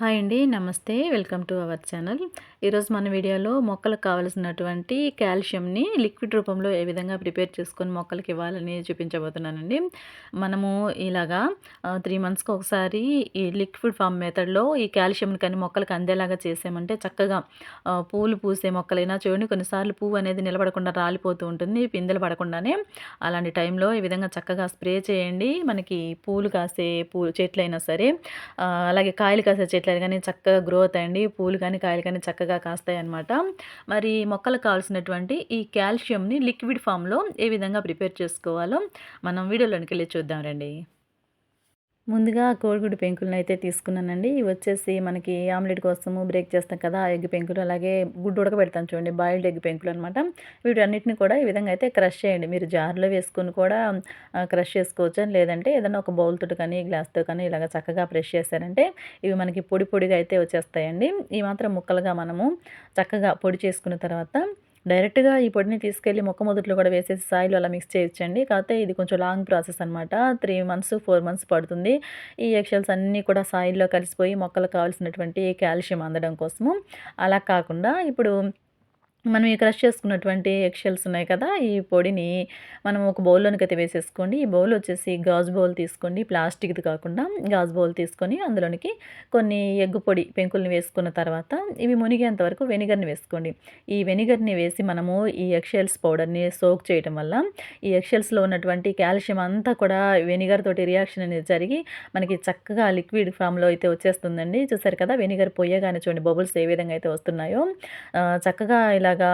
Hi అండి నమస్తే. Welcome to our channel. ఈరోజు మన వీడియోలో మొక్కలకు కావలసినటువంటి కాల్షియంని లిక్విడ్ రూపంలో ఏ విధంగా ప్రిపేర్ చేసుకొని మొక్కలకి ఇవ్వాలని చూపించబోతున్నానండి. మనము ఇలాగా త్రీ మంత్స్కి ఒకసారి ఈ లిక్విడ్ ఫామ్ మెథడ్లో ఈ కాల్షియంని కానీ మొక్కలకు అందేలాగా చేసామంటే చక్కగా పూలు పూసే మొక్కలైనా చూడండి కొన్నిసార్లు పువ్వు అనేది నిలబడకుండా రాలిపోతూ ఉంటుంది పిందెలు పడకుండానే. అలాంటి టైంలో ఈ విధంగా చక్కగా స్ప్రే చేయండి. మనకి పూలు కాసే పూ చెట్లైనా సరే అలాగే కాయలు కాసే చెట్లు కానీ చక్కగా గ్రోత్ అయ్యండి. పూలు కానీ కాయలు కానీ చక్కగా కాస్తాయి అనమాట మరి మొక్కలకు కావాల్సినటువంటి ఈ కాల్షియంని లిక్విడ్ ఫామ్లో ఏ విధంగా ప్రిపేర్ చేసుకోవాలో మనం వీడియోలోనికి వెళ్ళి చూద్దాం రండి. ముందుగా కోడిగుడ్డు పెంకులను అయితే తీసుకున్నానండి. ఇవి వచ్చేసి మనకి ఆమ్లెట్ కోసము బ్రేక్ చేస్తాం కదా ఆ ఎగ్ పెంకులు అలాగే గుడ్డు ఉడకబెడతాను చూడండి బాయిల్డ్ ఎగ్ పెంకులు అనమాట వీటన్నిటిని కూడా ఈ విధంగా అయితే క్రష్ చేయండి. మీరు జార్లో వేసుకుని కూడా క్రష్ చేసుకోవచ్చు. లేదంటే ఏదైనా ఒక బౌల్తో కానీ గ్లాస్తో కానీ ఇలాగ చక్కగా ప్రెష్ చేశారంటే ఇవి మనకి పొడి పొడిగా అయితే వచ్చేస్తాయండి. ఈ మాత్రం ముక్కలుగా మనము చక్కగా పొడి చేసుకున్న తర్వాత డైరెక్ట్గా ఈ పొడిని తీసుకెళ్ళి మొక్క మొదట్లో కూడా వేసేసి సాయిలో అలా మిక్స్ చేయొచ్చండి కాకపోతే ఇది కొంచెం లాంగ్ ప్రాసెస్ అనమాట త్రీ మంత్స్ ఫోర్ మంత్స్ పడుతుంది. ఈ ఎక్షల్స్ అన్నీ కూడా సాయిల్లో కలిసిపోయి మొక్కలకు కావాల్సినటువంటి కాల్షియం అందడం కోసము. అలా కాకుండా ఇప్పుడు మనం ఈ క్రష్ చేసుకున్నటువంటి ఎక్షల్స్ ఉన్నాయి కదా ఈ పొడిని మనం ఒక బౌల్లోనికి అయితే వేసేసుకోండి. ఈ బౌల్ వచ్చేసి గాజు బౌల్ తీసుకోండి. ప్లాస్టిక్ది కాకుండా గాజు బౌల్ తీసుకొని అందులోనికి కొన్ని ఎగ్గు పొడి పెంకుల్ని వేసుకున్న తర్వాత ఇవి మునిగేంత వరకు వెనిగర్ని వేసుకోండి. ఈ వెనిగర్ని వేసి మనము ఈ ఎక్షల్స్ పౌడర్ని సోక్ చేయడం వల్ల ఈ ఎక్షల్స్లో ఉన్నటువంటి కాల్షియం అంతా కూడా వెనిగర్ తోటి రియాక్షన్ అనేది జరిగి మనకి చక్కగా లిక్విడ్ ఫామ్లో అయితే వచ్చేస్తుందండి. చూసారు కదా వెనిగర్ పొయ్యగానే చూడండి బబుల్స్ ఏ విధంగా అయితే వస్తున్నాయో. చక్కగా ఇలా ఇలాగా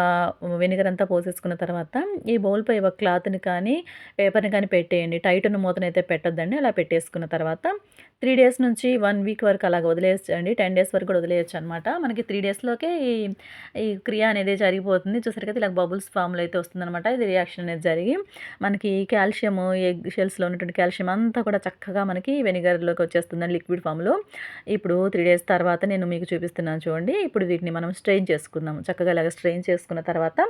వెనిగర్ అంతా పోసేసుకున్న తర్వాత ఈ బౌల్పై ఒక క్లాత్ని కానీ పేపర్ని కానీ పెట్టేయండి. టైట్ ఉన్న మూతనైతే పెట్టొద్దండి. అలా పెట్టేసుకున్న తర్వాత త్రీ డేస్ నుంచి వన్ వీక్ వరకు అలాగ వదిలేయచ్చండి. టెన్ డేస్ వరకు కూడా వదిలేయచ్చు అనమాట మనకి త్రీ డేస్లోకే ఈ ఈ క్రియ అనేది జరిగిపోతుంది. చూసరికి ఇలా బబుల్స్ ఫామ్లో అయితే వస్తుందన్నమాట. ఇది రియాక్షన్ అనేది జరిగి మనకి కాల్షియం ఎగ్ షెల్స్లో ఉన్నటువంటి కాల్షియం అంతా కూడా చక్కగా మనకి వెనిగర్లోకి వచ్చేస్తుందండి లిక్విడ్ ఫామ్లో ఇప్పుడు త్రీ డేస్ తర్వాత నేను మీకు చూపిస్తున్నాను చూడండి. ఇప్పుడు వీటిని మనం స్ట్రెయిన్ చేసుకుందాం. చక్కగా ఇలాగ స్ట్రెయిన్ చేసుకున్న తర్వాత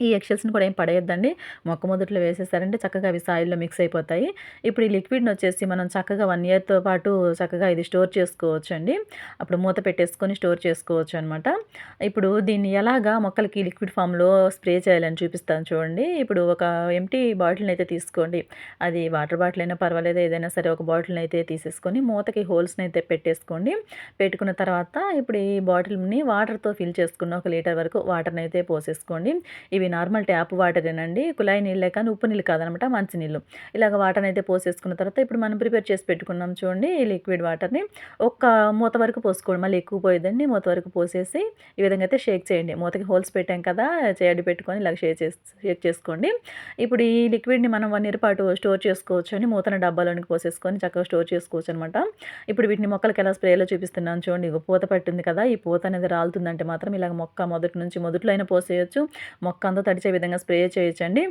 ఈ ఎక్షల్స్ని కూడా ఏం పడేయద్దండి. మొక్క మొదట్లో వేసేసారంటే చక్కగా అవి సాయిల్లో మిక్స్ అయిపోతాయి. ఇప్పుడు ఈ లిక్విడ్ని వచ్చేసి మనం చక్కగా వన్ ఇయర్తో పాటు చక్కగా ఇది స్టోర్ చేసుకోవచ్చు అండి అప్పుడు మూత పెట్టేసుకొని స్టోర్ చేసుకోవచ్చు అనమాట ఇప్పుడు దీన్ని ఎలాగా మొక్కలకి లిక్విడ్ ఫామ్లో స్ప్రే చేయాలని చూపిస్తాను చూడండి. ఇప్పుడు ఒక ఎంటీ బాటిల్ని అయితే తీసుకోండి. అది వాటర్ బాటిల్ అయినా పర్వాలేదు ఏదైనా సరే ఒక బాటిల్ని అయితే తీసేసుకొని మూతకి హోల్స్ని అయితే పెట్టేసుకోండి. పెట్టుకున్న తర్వాత ఇప్పుడు ఈ బాటిల్ని వాటర్తో ఫిల్ చేసుకున్న ఒక లీటర్ వరకు వాటర్ని అయితే పోసేసుకోండి. ఇవి ఇవి నార్మల్ ట్యాప్ వాటరేనండి. కుళాయి నీళ్ళే కానీ ఉప్పు నీళ్ళు కాదనమాట మంచి నీళ్ళు. ఇలాగ వాటర్ అయితే పోసేసుకున్న తర్వాత ఇప్పుడు మనం ప్రిపేర్ చేసి పెట్టుకున్నాం చూడండి ఈ లిక్విడ్ వాటర్ని. ఒక్క మూత వరకు పోసుకోండి మళ్ళీ ఎక్కువ పోయేదండి మూత వరకు పోసేసి ఈ విధంగా అయితే షేక్ చేయండి. మూతకి హోల్స్ పెట్టాం కదా చేయడి పెట్టుకొని ఇలాగ షేక్ చేసి షేక్ చేసుకోండి. ఇప్పుడు ఈ లిక్విడ్ని మనం వన్ ఇయర్ పాటు స్టోర్ చేసుకోవచ్చు అని మూతన డబ్బాలోనికి పోసేసుకొని చక్కగా స్టోర్ చేసుకోవచ్చు అనమాట ఇప్పుడు వీటిని మొక్కలకి ఎలా స్ప్రేలో చూపిస్తున్నాను చూడండి. పూత పట్టింది కదా ఈ పూత అనేది రాలుతుందంటే మాత్రం ఇలాగ మొక్క మొదటి నుంచి మొదట్లో అయినా పోసేయచ్చు. మొక్క అంతా తడిచే విధంగా స్ప్రే చేయొచ్చండి.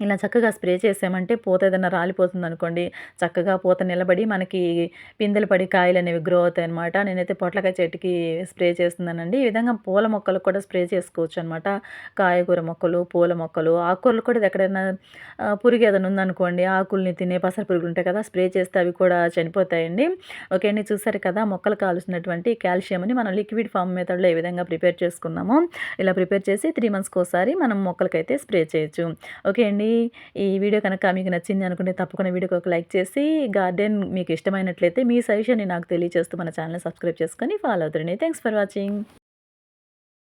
ఇలా చక్కగా స్ప్రే చేసామంటే పూత ఏదైనా రాలిపోతుంది అనుకోండి చక్కగా పూత నిలబడి మనకి పిందెలు పడి కాయలు అనేవి గ్రో అవుతాయి అనమాట నేనైతే పొట్లకాయ చెట్టుకి స్ప్రే చేస్తున్నానండి. ఈ విధంగా పూల మొక్కలకు కూడా స్ప్రే చేసుకోవచ్చు అనమాట కాయగూర మొక్కలు పూల మొక్కలు ఆకుకూరలు కూడా ఎక్కడైనా పురుగు ఏదైనా ఉందనుకోండి ఆకుల్ని తినే పసర పురుగులు ఉంటాయి కదా స్ప్రే చేస్తే అవి కూడా చనిపోతాయండి. ఓకే అండి చూసారు కదా మొక్కలు కావాల్సినటువంటి కాల్షియంని మనం లిక్విడ్ ఫామ్ మెథడ్లో ఏ విధంగా ప్రిపేర్ చేసుకున్నాము ఇలా ప్రిపేర్ చేసి త్రీ మంత్స్కి ఒకసారి మనం మొక్కలకైతే స్ప్రే చేయొచ్చు. ఓకే అండి ఈ వీడియో కనుక మీకు నచ్చింది అనుకుంటే తప్పకుండా వీడియోకి ఒక లైక్ చేసి గార్డెన్ మీకు ఇష్టమైనట్లయితే మీ సజెషన్ని నాకు తెలియజేస్తూ మన ఛానల్ సబ్స్క్రైబ్ చేసుకొని ఫాలో అవుతుంది థ్యాంక్స్ ఫర్ వాచింగ్